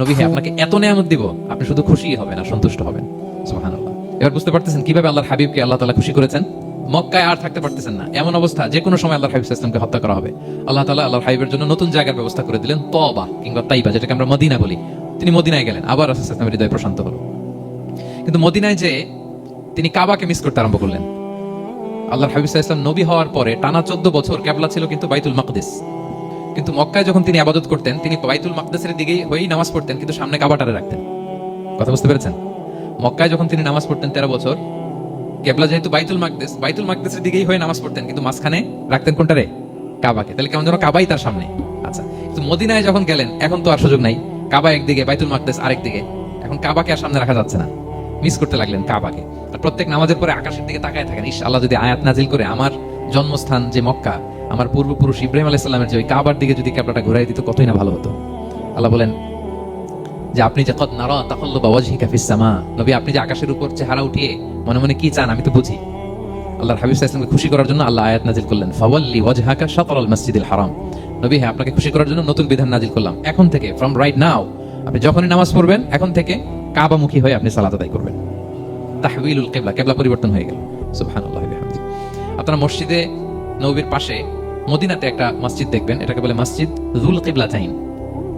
নবী হ্যাঁ আপনাকে এত নিয়ামত দিব, আপনি শুধু খুশি হবেন আর সন্তুষ্ট হবেন। সুবহানাল্লাহ। এবার বুঝতে পারতেছেন কীভাবে আল্লাহর হাবিবকে আল্লাহ তাআলা খুশি করেছেন? মক্কায় আর থাকতে পারতেছেন না। এমন অবস্থা যে কোনো সময় আল্লাহর হাবিব ইসলামকে হত্যা করা হবে। আল্লাহ তাআলা আল্লাহর হাবিবের জন্য নতুন জায়গার ব্যবস্থা করে দিলেন তবা কিংবা তাইবা, যেটাকে আমরা মদিনা বলি। তিনি মদিনায় গেলেন, আবার রাসূল ইসলামের হৃদয় প্রশান্ত হলো। কিন্তু মদিনায় যে তিনি কাবাকে মিস করতে আরম্ভ করলেন। আল্লাহর হাবিব ইসলাম নবী হওয়ার পরে টানা চোদ্দ বছর ক্যাবলা ছিল কিন্তু বাইতুল মাকদিস। কিন্তু মক্কায় যখন তিনি আবাদত করতেন, তিনি বাইতুল মাকদাসের দিকেই হয়েই নামাজ পড়তেন, কিন্তু সামনে কাবাটারে রাখতেন। কথা বুঝতে পেরেছেন? মক্কায় যখন তিনি নামাজ পড়তেন তেরো বছর, কেবলা যেহেতু বাইতুল মাকদেস, বাইতুল মাকদেসের দিকেই হয়ে নামাজ পড়তেন, কিন্তু মাঝখানে রাখতেন কোনটারে কাবাকে। তাহলে কেমন যেন কাবাই তার সামনে। আচ্ছা কিন্তু মদিনায় যখন গেলেন, এখন তো আর সুযোগ নাই। কাবা একদিকে, বাইতুল মাকদেস আরেক দিকে এখন কাবাকে আর সামনে রাখা যাচ্ছে না। মিস করতে লাগলেন কাবাকে। আর প্রত্যেক নামাজের পরে আকাশের দিকে তাকায় থাকেন ইস আল্লাহ যদি আয়াত নাজিল করে আমার জন্মস্থান যে মক্কা আমার পূর্বপুরুষ ইব্রাহিম আলাইসাল্লামের যে ওই কাবার দিকে যদি ক্যাবলাটা ঘুরাই দিত, কতই না ভালো হতো। আল্লাহ বলেন, যে আপনি যে কত নারা তাকল্লু বাওয়াজহি কাফিস সামা, নবী আপনি যে আকাশের উপর চেহারা উঠিয়ে মনে মনে কি চান আমি তো বুঝি। আল্লাহর হাবিব সাল্লাল্লাহু খুশি করার জন্য আল্লাহ আয়াত নাজিল করলেন, ফাওয়াল্লি ওয়াজহাকা শাতরাল মসজিদিল হারাম। নবী হ্যাঁ আপনাকে খুশি করার জন্য নতুন বিধান নাজিল করলাম। এখন থেকে ফ্রম রাইট নাও আপনি যখনই নামাজ পড়বেন, এখন থেকে কাবামুখী হয়ে আপনি সালাত আদায় করবেন। তাহবিলুল কেবলা কেবলা পরিবর্তন হয়ে গেল। সুবহানাল্লাহ বিহামদি আপনারা মসজিদে, নবীর পাশে মদিনাতে একটা মসজিদ দেখবেন, এটাকে বলে মসজিদ জুল কিবলা টাইম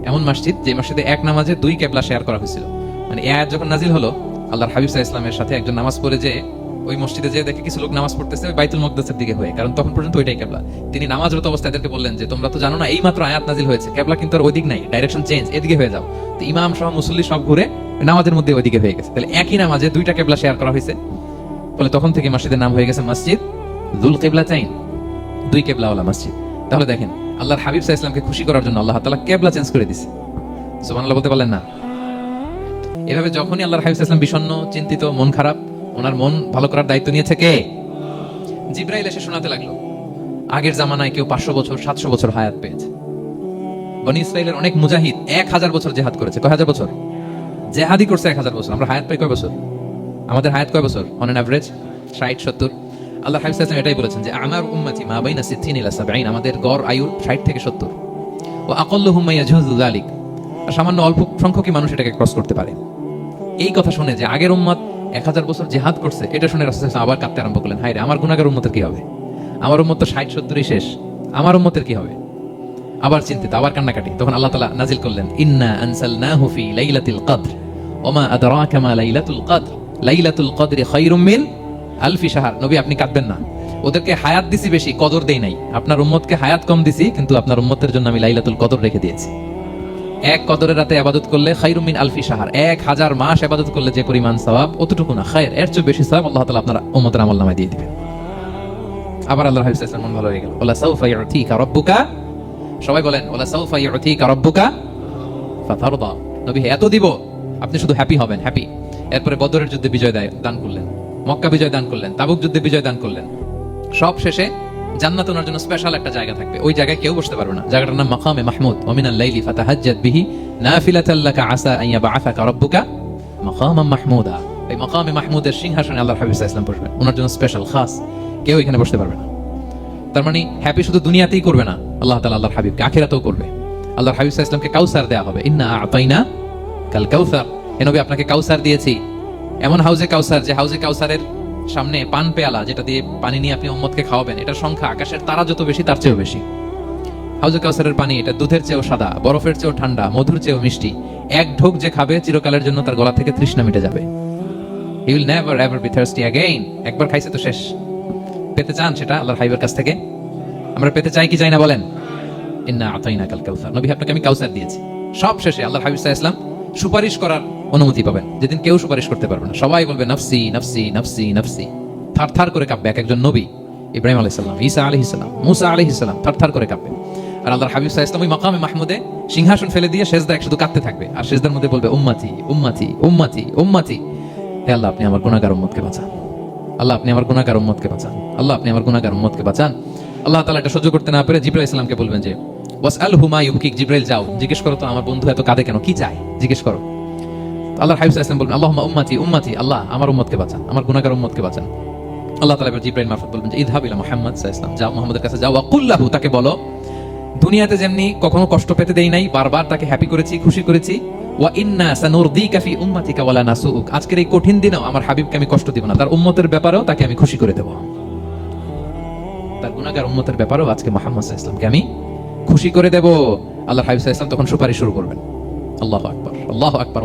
এমন মসজিদ যে মসজিদে এক নামাজে দুই কেবলা শেয়ার করা হয়েছিল। মানে এই আয়াত যখন নাজিল হলো, আল্লাহর হাবিব সাল্লাল্লাহু ইসলামের সাথে একজন নামাজ পড়ে যে ওই মসজিদে যে দেখে কিছু লোক নামাজ পড়তেছে, ওই বাইতুল মকদাসের দিকে হয়ে। কারণ তখন পর্যন্ত ওইটাই কেবলা। তিনি নামাজরত অবস্থায় এদেরকে বললেন যে, তোমরা তো জানো না এই মাত্র আয়াত নাজিল হয়েছে। কেবলা কিন্তু আর ওইদিক নাই ডাইরেকশন চেঞ্জ এদিকে হয়ে যাও। তো ইমাম সহ মুসল্লি সব ঘুরে নামাজের মধ্যে ওইদিকে হয়ে গেছে। তাহলে একই নামাজে দুইটা কেবলা শেয়ার করা হয়েছে। ফলে তখন থেকে মসজিদের নাম হয়ে গেছে মসজিদ দুল কেবলা চাইন দুই কেবলাওয়ালা মসজিদ। তাহলে দেখেন, আল্লাহর হাবিব সাহা ইসলামকে খুশি করার জন্য আল্লাহ তালা কেবলা চেঞ্জ করে দিছে। সুবহানাল্লাহ বলতে পারলেন না? এভাবে যখনই আল্লাহর হাবিব ইসলাম বিষণ্ণ, চিন্তিত, মন খারাপ, ওনার মন ভালো করার দায়িত্ব নিয়েছে কে? জিব্রাইল এসে শোনাতে লাগল, আগের জামানায় কেউ পাঁচশো বছর, সাতশো বছর হায়াত পেয়েছে। বনি ইসরায়েলের অনেক মুজাহিদ এক হাজার বছর জেহাদ করেছে। কয় হাজার বছর? জেহাদি করছে এক হাজার বছর। আমরা হায়াত পাই কয় বছর? আমাদের হায়াত কয় বছর? অন অ্যাভারেজ ষাট, সত্তর। আল্লাহ হাবিব এটাই বলেছেন যে, আমার উম্মতি মা বাইনা সিদ্দিন ইলা সাবঈন আমাদের গড় আয়ু ষাট থেকে সত্তর। ও আকল্লুহুম ইয়াজুজু যালিক আর সামান্য অল্প সংখ্যকই মানুষ এটাকে ক্রস করতে পারে। এই কথা শুনে যে আগের উম্মত এক হাজার বছর জেহাদ করছে, এটা শুনে সাল্লাল্লাহু আবার কাঁদতে আরম্ভ করলেন। হায় রে আমার গুনাহগার উম্মতের কি হবে? আমার উম্মত তো ষাট সত্তরই শেষ। আমার উম্মতের কি হবে? আবার চিন্তিত, আবার কান্নাকাটি। তখন আল্লাহ তালা নাজিল করলেন, ইন্না আনসাল না হুফি লাইলাতিল কদর ওমা আদরাকা মা লাইলাতুল কদর, লাইলাতুল কদরি খায়রুম মিন আলফি শাহর নবী, আপনি কাঁদবেন না। ওদেরকে হায়াত দিছি বেশি, কদর দেই নাই। আপনার উম্মতকে হায়াত কম দিছি, কিন্তু আপনার উম্মতের জন্য আমি লাইলাতুল কদর রেখে দিয়েছি। এক কদরের রাতে আবাদত করলে খায়রুম মিন আলফি শাহর। এক হাজার মাস আবাদত করলে যে পরিমাণ সওয়াব অতটুকু না। খায়ের, এর চেয়ে বেশি সওয়াব আল্লাহ তাআলা আপনার উম্মতের আমল নামায় দিয়ে দিবেন। আবার আল্লাহ সাল্লাল্লাহু মন ভালো হয়ে গেল। ওলা সাউফা ইউতিকা রাব্বুকা? সবাই বলেন, ওলা সাউফা ইউতিকা রাব্বুকা ফাতারদা। নবী, এত দিব, আপনি শুধু হ্যাপি হবেন হ্যাপি এরপরে বদরের যুদ্ধে বিজয় দান করলেন। মক্কা বিজয় দান করলেন, তাবুক যুদ্ধে বিজয় দান করলেন। সব শেষে জান্নাত ওনার জন্য স্পেশাল একটা জায়গা থাকবে। ওই জায়গায় কেউ বসতে পারবে না। জায়গাটার নাম মাকামে মাহমুদ। ওমিনাল লাইলি ফাতাহাজ্জাত বিহি নাফিলাতাল লাকা আসা আন ইয়াবআসাকা রাব্বুকা মাকামাম মাহমুদা। এই মাকামে মাহমুদের সিংহাসনে আল্লাহর হাবিব ওয়াসাল্লাম বসবেন। ওনার জন্য স্পেশাল খাস। কেউ এখানে বসতে পারবে না। তার মানে হ্যাপি শুধু দুনিয়াতেই করবে না। আল্লাহ তাআলা আল্লাহর হাবিবকে আখিরাতেও করবে। আল্লাহর হাবিব সাল্লাল্লাহু আলাইহি ওয়াসাল্লামকে কাউসার দেয়া হবে। ইন্না আতাইনা কাল কাউসার। এ নবী, আপনাকে কাউসার দিয়েছি। এমন হাউজে কাউসার, যে হাউজে কাউসারের সামনে পান পেয়ালা, যেটা দিয়ে পানি নিয়ে আপনি উম্মতকে খাওয়াবেন, এটার সংখ্যা আকাশের তারা যত বেশি, তার চেয়েও বেশি। হাউজে কাউসারের পানি, এটা দুধের চেয়েও সাদা, বরফের চেয়েও ঠান্ডা, মধুর চেয়েও মিষ্টি। এক ঢোক যে খাবে, চিরকালের জন্য তার গলা থেকে তৃষ্ণা মিটে যাবে। He will never ever be thirsty again একবার খাইছে তো শেষ। পেতে চান সেটা আল্লাহর হাইবের কাছ থেকে? আমরা পেতে চাই কি চাই না বলেন? ইন্না আতাইনা কাল কাউসার। নবী আপনাকে আমি কাউসার দিয়েছি। সব শেষে আল্লাহর হাবিব ওয়াসাল্লাম সুপারিশ করার অনুমতি পাবেন যেদিন কেউ সুপারিশ করতে পারবে না। সবাই বলবে, নফসি নফসি নফসি নফসি। থার থার করে কাঁপবে এক একজন নবী, ইব্রাহিম ঈসা আলাইহিস সালাম, মুসা আলাইহিস সালাম থার থার করে কাঁপবে। আর আল্লাহর হাবিব আলাইহি ওয়াসাল্লাম ওই মাকামে মাহমুদে সিংহাসন ফেলে দিয়ে এক শুধু কাঁদতে থাকবে। আর সেজদার মধ্যে বলবে, উম্মতি উম্মতি উম্মতি উম্মতি। হে আল্লাহ, আপনি আমার গুনাহগার উম্মতকে বাঁচান। আল্লাহ, আপনি আমার গুনাহগার উম্মতকে বাঁচান। আল্লাহ, আপনি আমার গুনাহগার উম্মতকে বাঁচান। আল্লাহ তালা এটা সহ্য করতে না পেরে জিব্রাইল ইসলামকে বলবেন যে ওয়াস আল হুমা ইউকিক জিব্রাইল, যাও। জিজ্ঞেস করো তো আমার বন্ধু এত কাঁদে কেন? কি চায়? জিজ্ঞেস করো। আল্লাহ হাবিব ইসলাম বলবেন আল্লাহ উম্মাতি উম্মাতি, আল্লাহ, আমার উম্মতকে বাঁচান, আমার গুনাহগার উম্মতকে বাঁচান। আল্লাহ তাআলা এবার মারফত বলবেন যে মুহাম্মদ সাল্লাল্লাহু যাও মুহাম্মদের কাছে যাও ওয়াকুল্লাহু তাকে বলো, দুনিয়াতে যেমনি কখনো কষ্ট পেতে দেই নাই, বারবার তাকে হ্যাপি করেছি, খুশি করেছি, ওয়া ইন্না নাসুক আজকের এই কঠিন দিনেও আমার হাবিবকে আমি কষ্ট দিব না, তার উম্মতের ব্যাপারেও তাকে আমি খুশি করে দেব। তার গুনাহগার উম্মতের ব্যাপারেও আজকে মুহাম্মদ সাল্লাল্লাহু আমি খুশি করে দেব। আল্লাহ হাবিব সাল্লাল্লাহু তখন সুপারিশ শুরু করবেন। আল্লাহু আকবার আল্লাহু আকবার।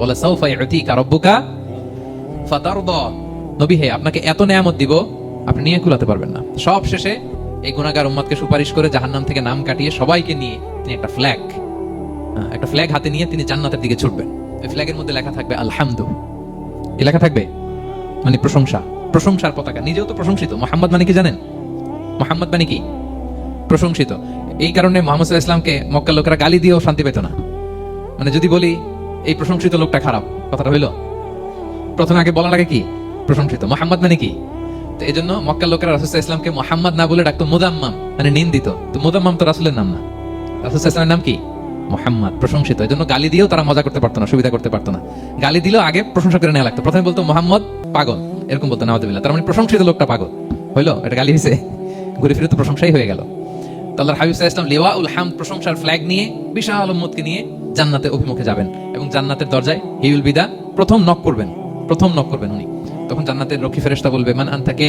নবী, হে, আপনাকে এত দিব, আপনি নিয়ে কুলাতে পারবেন না। সব শেষে এই গুনাহগার উম্মতকে সুপারিশ করে জাহান্নাম থেকে নাম কাটিয়ে সবাইকে নিয়ে তিনি একটা ফ্ল্যাগ একটা ফ্ল্যাগ হাতে নিয়ে তিনি জান্নাতের দিকে ছুটবেন। ফ্ল্যাগের মধ্যে লেখা থাকবে, আলহামদু। কি লেখা থাকবে? মানে প্রশংসা। প্রশংসার পতাকা। নিজেও তো প্রশংসিত। মোহাম্মদ মানে কি জানেন? মোহাম্মদ মানে কি? প্রশংসিত। এই কারণে মোহাম্মদ ইসলামকে মক্কার লোকেরা গালি দিয়েও শান্তি পেত না। মানে যদি বলি, এই প্রশংসিত লোকটা খারাপ, কথাটা হইল। প্রথমে আগে বলা লাগে কি? প্রশংসিত। মোহাম্মদ মানে কি? তো এই জন্য মক্কার লোকেরা রাসুল ইসলামকে মোহাম্মদ না বলে ডাকতো মুদাম্মাম মানে নিন্দিত। তো মুদাম্মাম তো রাসুলের নাম না। রাসুল ইসলামের নাম কি? মোহাম্মদ, প্রশংসিত। এই জন্য গালি দিয়েও তারা মজা করতে পারতো না, সুবিধা করতে পারতো না। গালি দিলেও আগে প্রশংসা করে নেওয়া লাগতো। প্রথমে বলতো মোহাম্মদ পাগল, এরকম বলতো নামাদিল্লা তার মানে প্রশংসিত লোকটা পাগল। হইল, এটা গালি হয়েছে ঘুরে ফিরে তো প্রশংসাই হয়ে গেল। তো আল্লাহর হাবিব ইসলাম লিওয়া উল হাম প্রশংসার ফ্ল্যাগ নিয়ে, বিশাল উম্মতকে নিয়ে জান্নাতে অভিমুখে যাবেন এবং জান্নাতের দরজায় হি উইল বিদা প্রথম নক করবেন, প্রথম নক করবেন উনি। তখন জান্নাতের রক্ষী ফেরেশতা বলবে, মান আনতাকে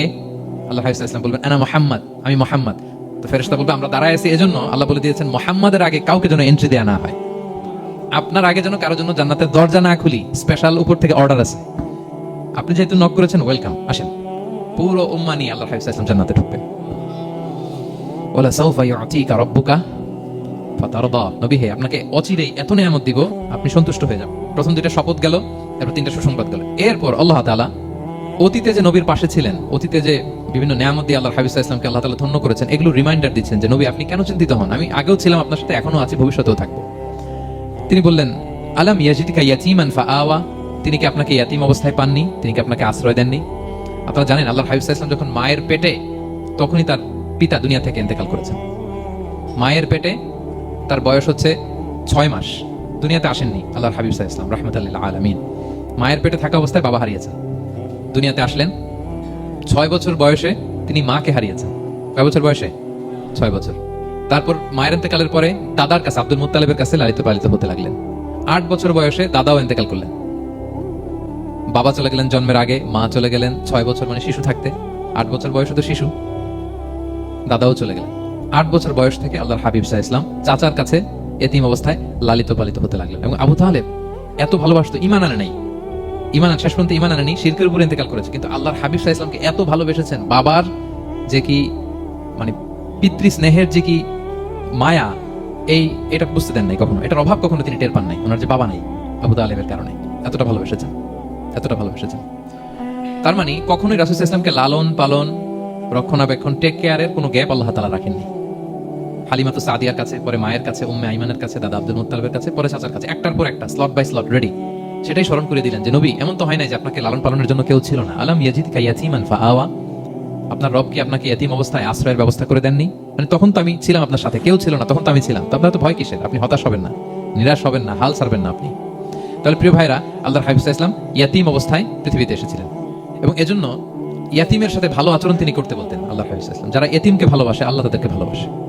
আল্লাহ ইসলাম বলবেন, আনা মুহাম্মদ। আমি মুহাম্মদ। তো ফেরেশতা বলবে, আমরা দাঁড়ায় আছি এজন্য। আল্লাহ বলে দিয়েছেন, মুহাম্মাদের আগে কাউকে যেন এন্ট্রি দেয়া না হয়। আপনার আগে যেন কারোর জন্য জান্নাতের দরজা না খুলি স্পেশাল উপর থেকে অর্ডার আছে। আপনি যেহেতু নক করেছেন ওয়েলকাম আসেন। পুরো উম্মা নিয়ে আল্লাহ ইসলাম জান্নাতে ঢুকবেন। ওলা সাউফা ইউতিকা রাব্বুকা? ফাতারদা নবী হে, আপনাকে অচিরেই এত নিয়ামত দিব, আপনি সন্তুষ্ট হয়ে প্রথম দুইটা শপথ গেল তিনটা সুসংবাদ গেল। এরপর আল্লাহ অতীতে যে নবীর পাশে ছিলেন, অতীতে যে বিভিন্ন নিয়ামত দিয়ে আল্লাহ ইসলামকে আল্লাহ তাআলা ধন্য করেছেন, এগুলো রিমাইন্ডার দিচ্ছেন যে, নবী, আপনি কেন চিন্তিত হন? আমি আগেও ছিলাম আপনার সাথে এখনও আছি, ভবিষ্যতেও থাকব। তিনি বললেন, আলাম ইয়াজিদিকা ইয়াতিমান ফাআওয়া? তিনি কি আপনাকে ইয়াতিম অবস্থায় পাননি? তিনি কি আপনাকে আশ্রয় দেননি? আপনারা জানেন আল্লাহ হাবিব ইসলাম যখন মায়ের পেটে, তখনই তার পিতা দুনিয়া থেকে ইন্তেকাল করেছেন। মায়ের পেটে তার বয়স হচ্ছে ছয় মাস। দুনিয়াতে আসেননি আল্লাহর হাবিব সাহা ইসলাম রহমতুল্লাহ আলমিন। মায়ের পেটে থাকা অবস্থায় বাবা হারিয়েছেন। দুনিয়াতে আসলেন, ছয় বছর বয়সে তিনি মাকে হারিয়েছেন। কয় বছর বয়সে? ছয় বছর। তারপর মায়ের ইন্তেকালের পরে দাদার কাছে, আব্দুল মুত্তালেবের কাছে লালিত পালিত হতে লাগলেন। আট বছর বয়সে দাদাও ইন্তেকাল করলেন। বাবা চলে গেলেন জন্মের আগে, মা চলে গেলেন ছয় বছর মানে শিশু থাকতে। আট বছর বয়সে তো শিশু। দাদাও চলে গেলেন। আট বছর বয়স থেকে আল্লাহর হাবিব সাহা ইসলাম চাচার কাছে এতিম অবস্থায় লালিত পালিত হতে লাগলেন এবং আবু তাহলেব এত ভালোবাসতো ইমান আনে নাই। ইমান শেষ পর্যন্ত ইমান আনেনি শিরকের উপর ইন্তেকাল করেছে। কিন্তু আল্লাহর হাবিব সাহা ইসলামকে এত ভালোবেসেছেন, বাবার যে কি মানে পিতৃ স্নেহের যে কি মায়া, এই, এটা বুঝতে দেন নাই কখনো। এটার অভাব কখনো তিনি টের পান নাই, ওনার যে বাবা নাই আবু তালেবের কারণে। এতটা ভালোবেসেছেন এতটা ভালোবেসেছেন। তার মানে কখনোই রাসুল ইসলামকে লালন পালন রক্ষণাবেক্ষণ টেক কেয়ারের কোনো গ্যাপ আল্লাহ তালা রাখেননি। হালিমাতু সাদিয়ার কাছে, পরে মায়ের কাছে, উম্মে আইমানের কাছে, দাদা আব্দুল মুত্তালিবের কাছে, পরে চাচার কাছে, একটার পর একটা স্লট বাই স্লট রেডি সেটাই স্মরণ করে দিলেন যে, নবী, এমন তো হয় না যে আপনাকে লালন পালনের জন্য কেউ ছিল না। আলাম ইয়াজিদ কাইয়াতিমান ফাআওয়া। আপনার রব কি আপনাকে এতিম অবস্থায় আশ্রয়ের ব্যবস্থা করে দেননি? মানে তখন তো আমি ছিলাম আপনার সাথে, কেউ ছিল না, তখন তো আমি ছিলাম। তো আপনার তো ভয় কিসের? আপনি হতাশ হবেন না, নিরাশ হবেন না, হাল ছাড়বেন না আপনি। তাহলে প্রিয় ভাইরা, আল্লাহর হাবিব ইসলাম ইয়াতিম অবস্থায় পৃথিবীতে এসেছিলেন। এবং এজন্য ইয়াতিমের সাথে ভালো আচরণ তিনি করতে বলতেন আল্লাহ হাবিব ইসলাম। যারা এতিমকে ভালোবাসে, আল্লাহ তাদেরকে ভালোবাসে।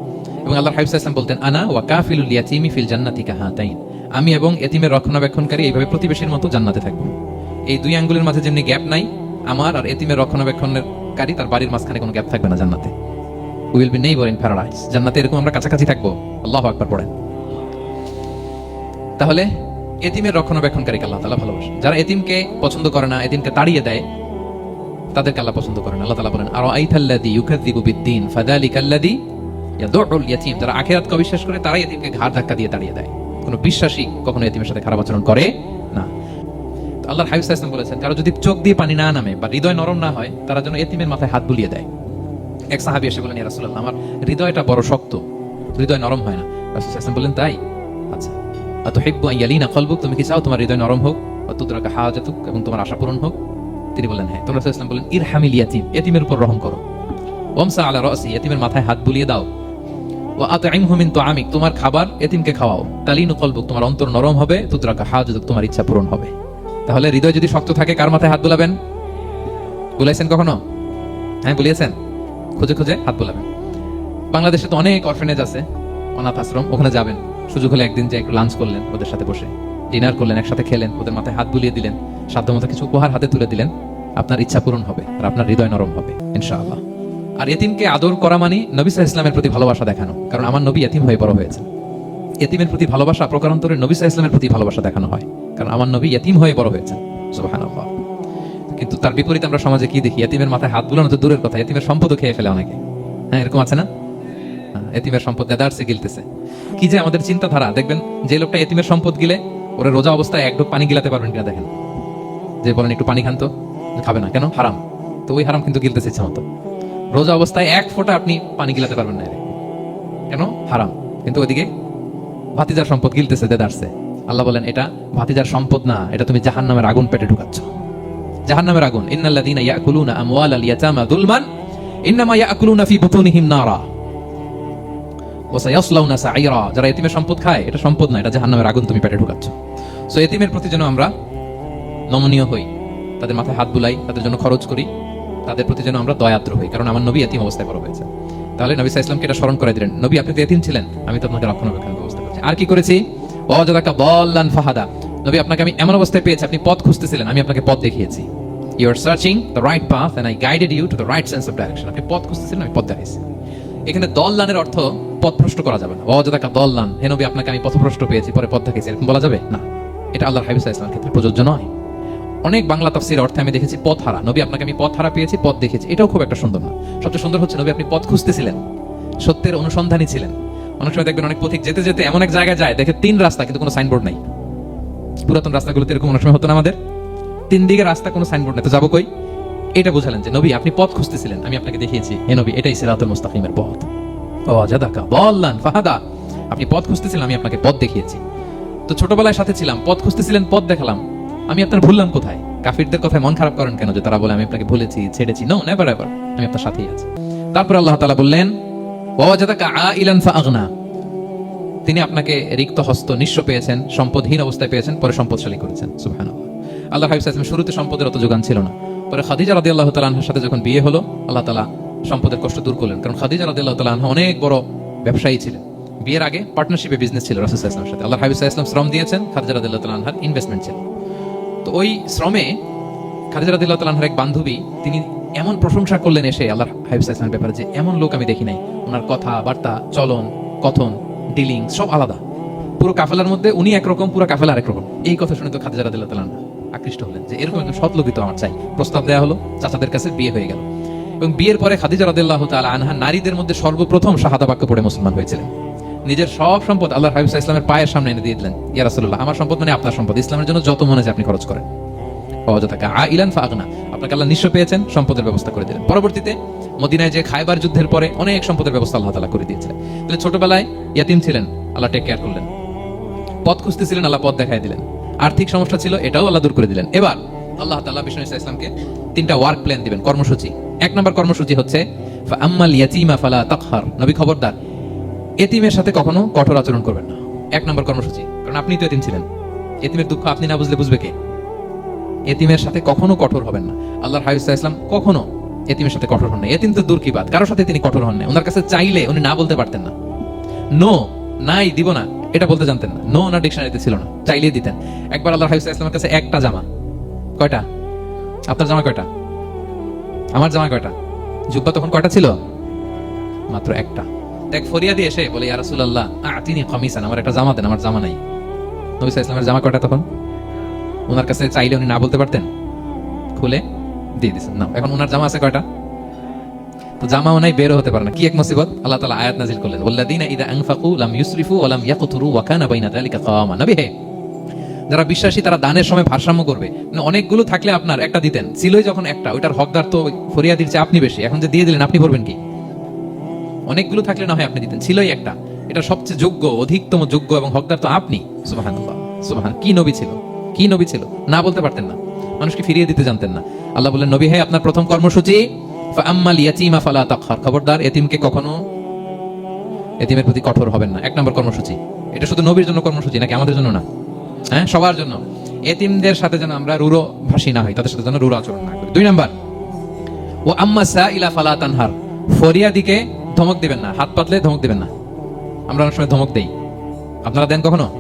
এবং আল্লাহ হাবিব ইসলাম বলতেন, আনা ওয়া কাফিলুল ইয়াতিমি ফিল জান্নাতি কাহাতাইন। আমি এবং এতিমের রক্ষণাবেক্ষণকারী এইভাবে প্রতিবেশীর মতো জান্নাতে থাকব। এই দুই আঙ্গুলের মাঝে যেমনি গ্যাপ নাই, আমার আর এতিমের রক্ষণাবেক্ষণের কারী তার বাড়ির মাঝখানে কোনো গ্যাপ থাকবে না জান্নাতে। Will be neighbour in paradise জান্নাতে এরকম আমরা কাছাকাছি থাকব। আল্লাহ আকবার পড়েন। তাহলে, এতিমের রক্ষণাবেক্ষণকারী আল্লাহ তাআলা ভালোবাসে। যারা এতিমকে পছন্দ করে না, এতিমকে তাড়িয়ে দেয়, তাদেরকে আল্লাহ পছন্দ করেন। আল্লাহ তাআলা বলেন আর আইতাল্লাযী ইউকাযযিবু বিদ্দীন ফাযালিকাল্লাযী যারা করে এতিমকে ঘাড় ধাক্কা দিয়ে তাড়িয়ে দেয়। কোনো বিশ্বাসী কখনো সাথে খারাপ আচরণ করে না। বলেছেন, কারও যদি চোখ দিয়ে পানি না নামে বা হৃদয় নরম না হয়, তারা যেন এতিমের মাথায় হাত বুলিয়ে দেয়। এক সাহাবী এসে বলেন আমার হৃদয়টা বড় শক্ত, হৃদয় নরম হয় না। রাসূল তাই? আচ্ছা। কলবুক, তুমি কি চাও তোমার হৃদয় নরম হোক এবং তোমার আশা পূরণ হোক? তিনি বললেন হ্যাঁ। তোমরা বলেন, ইরহামিল ইয়াতিম এতিমের উপর রহম করো। ওমসা আলা রাসি এতিমের মাথায় হাত বুলিয়ে দাও। ও মিন তুআমিক, তোমার খাবার এতিমকে খাওয়াও। কলবুক, তোমার অন্তর নরম হবে হাজাতুক তোমার ইচ্ছা পূরণ হবে। তাহলে হৃদয় যদি শক্ত থাকে, কার মাথায় হাত বুলাবেন? বুলাইছেন কখনো? হ্যাঁ বুলিয়েছেন? খুঁজে খুঁজে হাত বুলাবেন। বাংলাদেশে তো অনেক অরফেনেজ আছে, অনাথ আশ্রম, ওখানে যাবেন। সুযোগ হলে একদিন যে একটু লাঞ্চ করলেন ওদের সাথে বসে। ডিনার করলেন, একসাথে খেলেন, ওদের মাথায় হাত বুলিয়ে দিলেন, সাধ্যমতো কিছু উপহার হাতে তুলে দিলেন। আপনার ইচ্ছা পূরণ হবে আর আপনার হৃদয় নরম হবে, ইনশাআল্লাহ। আর এতিমকে আদর করা মানে নবী সাল্লাল্লাহু ইসলামের প্রতি ভালোবাসা দেখানো কারণ আমার নবী এতিম হয়ে বড় হয়েছে এতিমের প্রতি ভালোবাসা প্রকারান্তরে নবী সাল্লাল্লাহু ইসলামের প্রতি ভালোবাসা দেখানো হয় কারণ আমার নবী এতিম হয়ে বড় সুবহানাল্লাহ। কিন্তু তার বিপরীতে আমরা সমাজে কি দেখি? এতিমের মাথায় হাত বুলানো তো দূরের কথা এতিমের সম্পদও খেয়ে ফেলে অনেকে। হ্যাঁ এরকম আছে না? হ্যাঁ, এতিমের সম্পদ দেদারসে গিলতেছে। কি যে আমাদের চিন্তাধারা দেখবেন যে লোকটা এতিমের সম্পদ গিলে ওরা রোজা অবস্থায় এক ঢোক পানি গিলাতে পারবেন কিনা দেখেন। যে বলেন একটু পানি খান তো খাবে না কেন? হারাম। তো ওই হারাম কিন্তু গিলতেছে ইচ্ছা মতো। রোজা অবস্থায় এক ফোঁটা আপনি পানি গিলাতে পারবেন না কেন? হারাম। কিন্তু ওইদিকে ভাতিজার সম্পদ গিলতেছে দেদারসে আল্লাহ বলেন, এটা ভাতিজার সম্পদ না, এটা তুমি জাহান্নামের আগুন পেটে ঢুকাচ্ছ। জাহান্নামের আগুন। ইন্নাল্লাযীনা ইয়াকুলুনা আমওয়ালাল ইয়াতামা যুলমান, ইন্নামা ইয়াকুলুনা ফি বুতুনিহিম নারা। ওয়া সাঈরা। যারা এতিমের সম্পদ খায়, এটা সম্পদ না, এটা জাহান্নামের আগুন তুমি পেটে ঢুকাচ্ছ। সো এতিমের প্রতি যেন আমরা নমনীয় হই, তাদের মাথায় হাত বুলাই, তাদের জন্য খরচ করি তাদের প্রতি যেন আমরা দয়াদ্র হই, কারণ আমার নবী এতিম অবস্থায় বড় হয়েছে। তাহলে নবী সাল্লাল্লাহু ইসলামকে এটা স্মরণ করে দিলেন, নবী, আপনি তো এতিম ছিলেন, আমি তো আপনাকে রক্ষণাবেক্ষণ ব্যবস্থা করছি। আর কি করেছি? ওয়াজাদাকা বল্লান ফাহাদা। নবী, আপনাকে আমি এমন অবস্থায় পেয়েছি, আপনি পথ খুঁজতেছিলেন, আমি আপনাকে পথ দেখিয়েছি। You are searching the right path and I guided you to the right sense of direction আপনি পথ খুঁজতেছিলেন, আমি পথ দেখাইছি। এখানে দললানের অর্থ পথভ্রষ্ট করা যাবে না। ওয়াজাদাকা দললান। হে নবী, আপনাকে আমি পথভ্রষ্ট পেয়েছি, পরে পথ দেখাইছি। এরকম বলা যাবে? না। এটা আল্লাহর হাবিব ওয়াসাল্লামের ক্ষেত্রে প্রযোজ্য নয়। অনেক বাংলা তাফসির অর্থে আমি দেখেছি পথ হারা নবী আপনাকে আমি পথ হারা পেয়েছি, পথ দেখেছি। এটাও খুব একটা সুন্দর না। সবচেয়ে সুন্দর হচ্ছে নবী আপনি পথ খুঁজতেছিলেন। সত্যের অনুসন্ধানী ছিলেন। অনেক সময় দেখবেন অনেক পথিক যেতে যেতে এমন এক জায়গায় যায়, দেখে তিন রাস্তা কিন্তু কোনো সাইনবোর্ড নাই। পুরাতন রাস্তাগুলোতে এরকম অনেক সময় হতো না আমাদের? তিন দিকে রাস্তা, কোনো সাইনবোর্ড নেই। তো যাব কই? এটা বুঝালেন যে, নবী আপনি পথ খুঁজতেছিলেন। আমি আপনাকে দেখিয়েছি। হে নবী, এটাই সিরাতুল মুস্তাকিমের পথ। ও জাদাকা বল্লান, ফাহাদা। আপনি পথ খুঁজতেছিলেন, আমি আপনাকে পথ দেখিয়েছি। তো ছোটবেলায় সাথে ছিলাম, পথ খুঁজতেছিলেন, পথ দেখালাম। আমি আপনার ভুললাম কোথায়? কাফিরদের কথায় মন খারাপ করেন কেন যে তারা বলে, আমি আপনাকে ভুলেছি, ছেড়েছি? নো নেভার এভার আমি আপনার সাথেই আছি। তারপর আল্লাহ তাআলা বললেন ওয়াজাদাকা আইলান ফাআগনা। তিনি আপনাকে রিক্ত হস্ত নিঃস্ব পেয়েছেন, সম্পদহীন অবস্থায় পেয়েছেন, পরে সম্পদশালী করেছেন। সুবহানাল্লাহ। আল্লাহ হাবিব সাল্লাল্লাহু শুরুতে সম্পদের অত যোগান ছিল না। পরে খাদিজা রাদিয়াল্লাহু তাআলা আনহার সাথে যখন বিয়ে হলো, আল্লাহ তাআলা সম্পদের কষ্ট দূর করলেন। কারণ খাদিজা রাদিয়াল্লাহু তাআলা আনহা অনেক বড় ব্যবসায়ী ছিলেন। বিয়ের আগে পার্টনারশিপে বিজনেস ছিল রাসূল সাল্লাল্লাহু আলাইহি সাথে। আল্লাহ হাবিব সাল্লাল্লাহু শ্রম দিয়েছেন, খাদিজা রাদিয়াল্লাহু তাআলা আনহার ইনভেস্টমেন্ট ছিল। তো ওই শ্রমে খাদিজা রাদিয়াল্লাহু তাআলা আনহার এক বান্ধবী, তিনি এমন প্রশংসা করলেন এসে আল্লাহ হাবিব সাল্লাল্লাহু ব্যাপারে যে এমন লোক আমি দেখি নাই। ওনার কথা, বার্তা, চলন, কথন, ডিলিং সব আলাদা। পুরো কাফেলার মধ্যে উনি একরকম, পুরো কাফেলা আরেক রকম এই কথা শুনে তো খাদিজা রাদিয়াল্লাহু তাআলা আনহা আকৃষ্ট হলেন যে এরকম একজন সৎ লোকই তো আমার চাই। প্রস্তাব দেওয়া হলো, চাচাদের কাছে বিয়ে হয়ে গেল। এবং বিয়ের পরে খাদিজা রাদিয়াল্লাহু তাআলা আনহা নারীদের মধ্যে সর্বপ্রথম শাহাদা বাক্য পড়ে মুসলমান হয়েছিলেন। নিজের সব সম্পদ আল্লাহ হাবিব ইসলামের পায়ের সামনে এনে দিয়ে দিলেন। ইয়া রাসূলুল্লাহ, আমার সম্পদ মানে আপনার সম্পদ, ইসলামের জন্য যত মনে আপনি খরচ করেন। ছিলেন, আল্লাহ কেয়ার করলেন। পথ আল্লাহ পথ দেখাই দিলেন। আর্থিক সমস্যা ছিল, এটাও আল্লাহ দূর করে দিলেন। এবার আল্লাহ তাআলা বিষ্ণু ইসা ইসলামকে তিনটা ওয়ার্ক প্ল্যান দিবেন, কর্মসূচি। এক নম্বর কর্মসূচি হচ্ছে আম্মাল নবী খবরদার এতিমের সাথে কখনো কঠোর আচরণ করবেন না। এক নম্বর কর্মসূচি, কারণ আপনি তো এতিম ছিলেন। এতিমের দুঃখ আপনি না বুঝলে বুঝবে কে? এতিমের সাথে কখনো কঠোর হবেন না। আল্লাহর হাবিব ইসলাম কখনো এতিমের সাথে কঠোর হন না এতিম তো দূর কি বাত? কারোর সাথে তিনি কঠোর হন না ওনার কাছে চাইলে উনি না বলতে পারতেন না। নো, নাই, দিব না। এটা বলতে জানতেন না। নো ওনার ডিকশনারিতে ছিল না। চাইলেই দিতেন। একবার আল্লাহ হাবিব ইসলামের কাছে একটা জামা। কয়টা? আপনার জামা কয়টা? আমার জামা কয়টা? জুব্বা তখন কয়টা ছিল? মাত্র একটা। এক ফরিয়াদি এসে বলে, ইয়া রাসূলুল্লাহ, আতিনি কমিসান, আমার একটা জামা দেন, আমার জামা নাই। নবী সাল্লাল্লাহু জামা কয়টা তখন? ওনার কাছে চাইলে উনি না বলতে পারতেন? খুলে দিয়ে দিচ্ছেন না এখন ওনার জামা আছে তো হতে পারে না। কি এক মুসিবত? আল্লাহ তাআলা আয়াত নাজিল করলেন, ওয়াল্লাযিনা ইযা আনফাকু লাম ইউসরিফু ওয়া লাম ইয়াকতুরু ওয়া কানা বাইনা যালিকা কাওয়ামা। নবী হে, যারা বিশ্বাসী, তারা দানের সময় ভারসাম্য করবে। অনেকগুলো থাকলে আপনার একটা দিতেন। ছিলই যখন একটা, ওইটার হকদার তো ফরিয়াদির চেয়ে আপনি বেশি। এখন যে দিয়ে দিলেন, আপনি ভরবেন কি? অনেকগুলো থাকলে না হয় আপনি দিতেন। ছিলই একটা। এটা সবচেয়ে যোগ্য, অধিকতম যোগ্য এবং হকদার তো আপনি। সুবহানাল্লাহ, সুবহান। কি নবী ছিল? কি নবী ছিল? না বলতে পারতেন না। মানুষকে ফিরিয়ে দিতে জানতেন না। আল্লাহ বললেন, নবী, হে আপনার প্রথম কর্মসূচি? খবরদার, এতিমকে কখনো এতিমের প্রতি কঠোর হবেন না। এক নম্বর কর্মসূচি। এটা শুধু নবীর জন্য কর্মসূচি নাকি আমাদের জন্য না? হ্যাঁ সবার জন্য। এতিমদের সাথে যেন আমরা রুরো ভাষী না হই, তাদের সাথে যেন রুরো আচরণ না করি। দুই নাম্বার ও আম্মা সা ইলা ফালা তানহার। ফরিয়াদিকে ধমক দিবেন না। হাত পাতলে ধমক দিবেন না। আমরা অনেক সময় ধমক দেই। আপনারা দেন কখনো?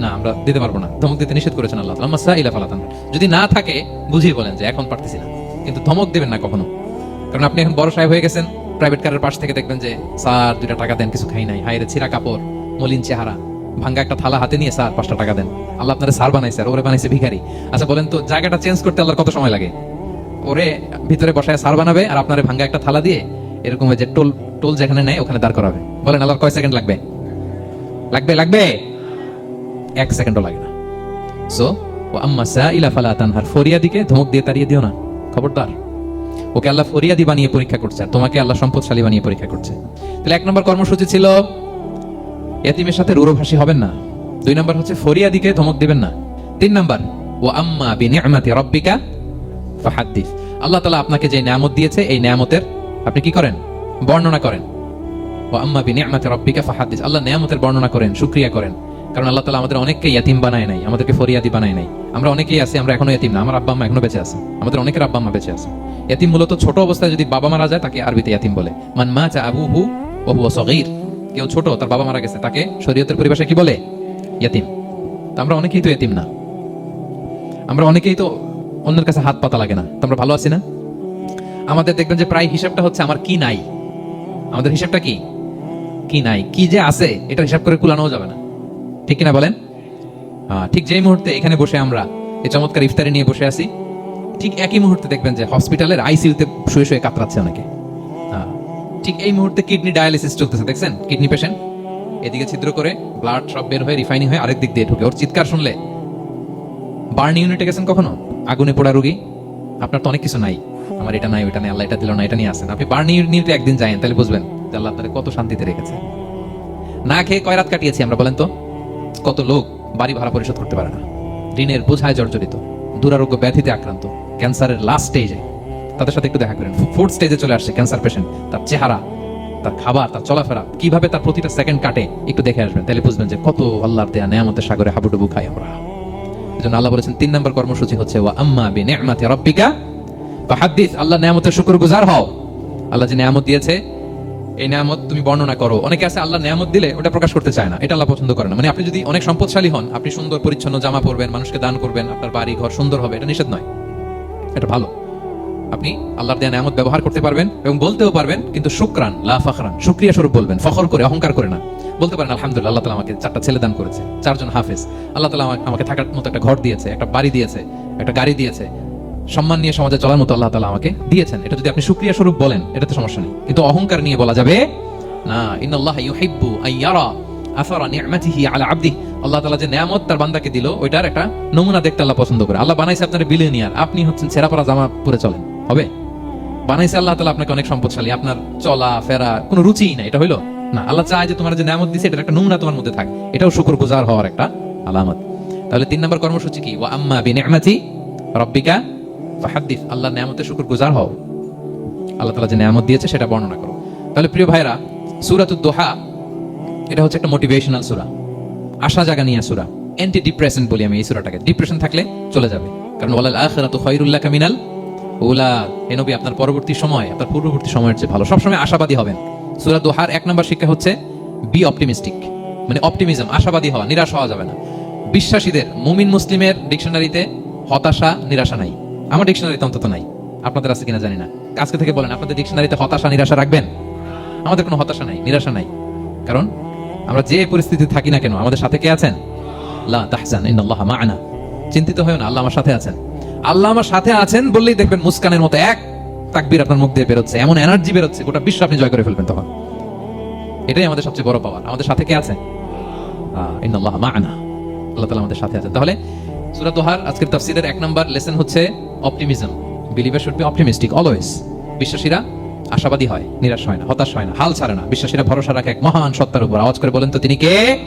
না, আমরা দিতে পারব না। ধমক দিতে নিষেধ করেছেন আল্লাহ যদি না থাকে, বুঝিয়ে বলেন যে এখন পারতেছি না। কিন্তু ধমক দেবেন না কখনো। কারণ আপনি এখন বড় সাহেব হয়ে গেছেন প্রাইভেট কারের পাশ থেকে দেখবেন যে, স্যার, দুইটা টাকা দেন, কিছু খাই নাই। হাইরে ছিঁড়া কাপড়, মলিন চেহারা। ভাঙ্গা একটা থালা হাতে নিয়ে, স্যার, পাঁচটা টাকা দেন। আল্লাহ আপনার স্যার বানাইছে আর ওরে বানাইছে ভিখারি। আচ্ছা বলেন তো, জায়গাটা চেঞ্জ করতে আল্লাহর কত সময় লাগে? ওরে ভিতরে বসায় সার বানাবে আর আপনার ভাঙ্গা একটা থালা দিয়ে এরকম যে টোল টোল যেখানে নেয় ওখানে দাঁড় করাবে। বলেন, আল্লাহর কয় সেকেন্ড লাগবে? লাগবে লাগবে? এক সেকেন্ডও লাগে না। সো ও আম্মা সাইলা ফালা তানহার ফরিয়াদিকে ধমক দিয়ে তাড়িয়ে দিও না। খবরদার। ওকে আল্লাহ ফরিয়াদি বানিয়ে পরীক্ষা করছে, আর তোমাকে আল্লাহ সম্পদশালী বানিয়ে পরীক্ষা করছে। তাহলে এক নম্বর কর্মসূচি ছিল, এতিমের সাথে রূঢ়ভাষী হবেন না। দুই নম্বর হচ্ছে, ফরিয়াদিকে ধমক দিবেন না। তিন নম্বর ও আম্মা বি নি'মাতি রাব্বিকা ফাহাদ্দিস আল্লাহ তাআলা আপনাকে যে নিয়ামত দিয়েছে, এই নিয়ামতের আপনি কি করেন? বর্ণনা করেন। ও আম্মা রাব্বিকা ফাহাদ্দিস আল্লাহ নিয়ামতের বর্ণনা করেন, শুকরিয়া করেন। কারণ আল্লাহ তাআলা আমাদের অনেককে ইয়াতিম বানায় নাই, আমাদেরকে ফরিয়াদি বানায় নাই। আমরা অনেকেই আছি, আমরা এখনও ইয়াতিম না, আমার আব্বা, আম্মা এখনও বেঁচে আছে। আমাদের অনেকের আব্বা, আম্মা বেঁচে আছে। ইয়াতিম মূলত ছোট অবস্থায় যদি বাবা মারা যায়, তাকে আরবিতে ইয়াতিম বলে। মান মা চা আবুহু ওয়া হুয়া সগীর। কেউ ছোট, তার বাবা মারা গেছে, তাকে শরীয়তের পরিভাষায় কি বলে? ইয়াতিম। আমরা অনেকেই তো ইয়াতিম না। আমরা অনেকেই তো অন্যের কাছে হাত পাতা লাগে না। তো আমরা ভালো আছি না? আমাদের দেখবেন যে প্রায় হিসাবটা হচ্ছে, আমার কি নাই? আমাদের হিসাবটা কি? কি নাই, কি যে আছে, এটা হিসাব করে কুলানো যাবে না। ঠিক কিনা বলেন? ঠিক যেই মুহূর্তে এখানে বসে আমরা এই চমৎকার ইফতারি নিয়ে বসে আছি, ঠিক একই মুহূর্তে দেখবেন যে হসপিটালের আইসিইউতে শুয়ে শুয়ে কাতরাচ্ছে অনেকে। ঠিক এই মুহূর্তে কিডনি ডায়ালিসিস চলতেছে, দেখছেন? কিডনি পেশেন্ট, এদিকে ছিদ্র করে ব্লাড সব বের হয়ে রিফাইনিং হয়ে আরেক দিক দিয়ে ঢুকে। ওর চিৎকার শুনলে, বার্ন ইউনিটে গেছেন কখনো? আগুনে পোড়া রুগী? আপনার তো অনেক কিছু নাই। আমার এটা নাই ওটা নাই, আল্লাহ এটা দিল না, এটা নিয়ে আসেন। আপনি বার্ন ইউনিটে একদিন যায়েন, তাহলে বুঝবেন যে আল্লাহ আপনাকে কত শান্তিতে রেখেছে। না খেয়ে কয় রাত কাটিয়েছি আমরা বলেন তো? কত লোক বাড়ি ভাড়া পরিশোধ করতে পারে না। ঋণের বোঝায় জর্জরিত, দুরারোগ্য ব্যাধিতে আক্রান্ত, ক্যান্সারের লাস্ট স্টেজে তাদের সাথে একটু দেখা করেন। ফোর্থ স্টেজে চলে আসছে ক্যান্সার পেশেন্ট তার চেহারা, তার খাবার, তার চলাফেরা, কীভাবে তার প্রতিটা সেকেন্ড কাটে, একটু দেখে আসবেন। তাহলে বুঝবেন যে কত আল্লাহর দেয়া নেয়ামতের সাগরে হাবুডুবু খাই আমরা এজন্য আল্লাহ বলেছেন, তিন নম্বর কর্মসূচি হচ্ছে, ওয়া আম্মা বি নি'মাতি রাব্বিকা ফাহাদ্দিস আল্লাহ নেয়ামতের শুকরগুজার হও। আল্লাহ যে নেয়ামত দিয়েছে, এই নিয়ামত তুমি বর্ণনা করো। অনেকে আছে আল্লাহ নিয়ামত দিলে ওটা প্রকাশ করতে চায় না, এটা আল্লাহ পছন্দ করে না। মানে আপনি যদি অনেক সম্পদশালী হন, আপনি সুন্দর, পরিচ্ছন্ন জামা পরবেন, মানুষকে দান করবেন, আপনার বাড়ি ঘর সুন্দর হবে, এটা নিষেধ নয়। এটা ভালো। আপনি আল্লাহর দেয়া নিয়ামত ব্যবহার করতে পারবেন এবং বলতেও পারবেন, কিন্তু শুকরান, লা ফখরান, শুকরিয়া স্বরূপ বলবেন, ফখর করে, অহংকার করে না। বলতে পারেন, আলহামদুলিল্লাহ, আল্লাহ তালা আমাকে চারটা ছেলে দান করেছে, চারজন হাফেজ। আল্লাহ তালা আমাকে থাকার মতো একটা ঘর দিয়েছে, একটা বাড়ি দিয়েছে, একটা গাড়ি দিয়েছে সম্মান নিয়ে সমাজে চলার মতো আল্লাহ তালা আমাকে দিয়েছেন। এটা যদি আপনি শুক্রিয়া স্বরূপ বলেন, এটাতে সমস্যা নেই। কিন্তু অহংকার নিয়ে বলা যাবে, না, ইন্নাল্লাহ ইউহিব্বু আইয়ারা নি'মাতিহি আলা আবদি আল্লাহ যে নিয়ামত তার বান্দাকে দিল, ওইটার একটা নমুনা দেখতে আল্লাহ পছন্দ করে। আল্লাহ বানাইছে আপনার বিলিয়নিয়ার আপনি হচ্ছেন জামা পরে চলেন। হবে? বানাইছে আল্লাহ আপনাকে অনেক সম্পদশালী। আপনার চলা, ফেরা, কোনো রুচিই নাই। এটা হইল? না, আল্লাহ চায় যে তোমার যে নিয়ামত দিছে, এটার একটা নমুনা তোমার মধ্যে থাকে। এটাও শুকর গুজার হওয়ার একটা আলামত। তাহলে তিন নম্বর কর্মসূচি কি? ওয়া আম্মা বিনি'মাতি রাব্বিকা ফাহাদ্দিস আল্লাহ নিয়ামতের শুকর গুজার হও। আল্লাহ তাআলা যে নিয়ামত দিয়েছে সেটা বর্ণনা করো। তাহলে প্রিয় ভাইরা সূরাতুদ দোহা, এটা হচ্ছে একটা মোটিভেশনাল সূরা। আশা জাগা নিয়ে সূরা। অ্যান্টি ডিপ্রেশন বলি আমি এই সূরাটাকে। ডিপ্রেশন থাকলে চলে যাবে। কারণ ওয়ালাল আখিরাতু খায়রুল লাকা মিনাল উলা। এ নবী, আপনার পরবর্তী সময়, আপনার পূর্ববর্তী সময়ের চেয়ে ভালো। সবসময় আশাবাদী হবেন। সূরা দোহার এক নম্বর শিক্ষা হচ্ছে বি অপটিমিস্টিক মানে অপটিমিজম আশাবাদী হওয়া, নিরাশ হওয়া যাবে না। বিশ্বাসীদের, মুমিন মুসলিমের ডিকশনারিতে হতাশা, নিরাশা নাই। আমার ডিকশনারিতে অন্তত নাই। আপনাদের আছে কিনা জানি না। আজকে থেকে বলেন, আপনাদের ডিকশনারিতে হতাশা, নিরাশা রাখবেন? আমাদের কোনো হতাশা নাই, নিরাশা নাই। কারণ আমরা যে পরিস্থিতি থাকি না কেন, আমাদের সাথে কে আছেন? লা মা'ানা। চিন্তিত হয়েও না, আল্লাহ আমার সাথে আছেন। আল্লাহ আমার সাথে আছেন বললেই দেখবেন মুস্কানের মতো এক তাকবীর আপনার মুখ দিয়ে বেরোচ্ছে, এমন এনার্জি বেরোচ্ছে, গোটা বিশ্ব আপনি জয় করে ফেলবেন তখন। এটাই আমাদের সবচেয়ে বড় পাওয়ার। আমাদের সাথে কে আছেন? ইন্নাল্লাহা আল্লাহ তাআলা আমাদের সাথে আছেন। তাহলে সূরা দোহার আজকের তাফসীরের এক নাম্বার লেসন হচ্ছে optimism believer should be optimistic always বিশ্বাসীরা আশাবাদী হয়, নিরাশ হয় না, হতাশ হয় না, হাল ছাড়ে না। বিশ্বাসীরা ভরসা রাখে এক মহান সত্তার উপর। আওয়াজ করে বলেন তো, তিনি কে?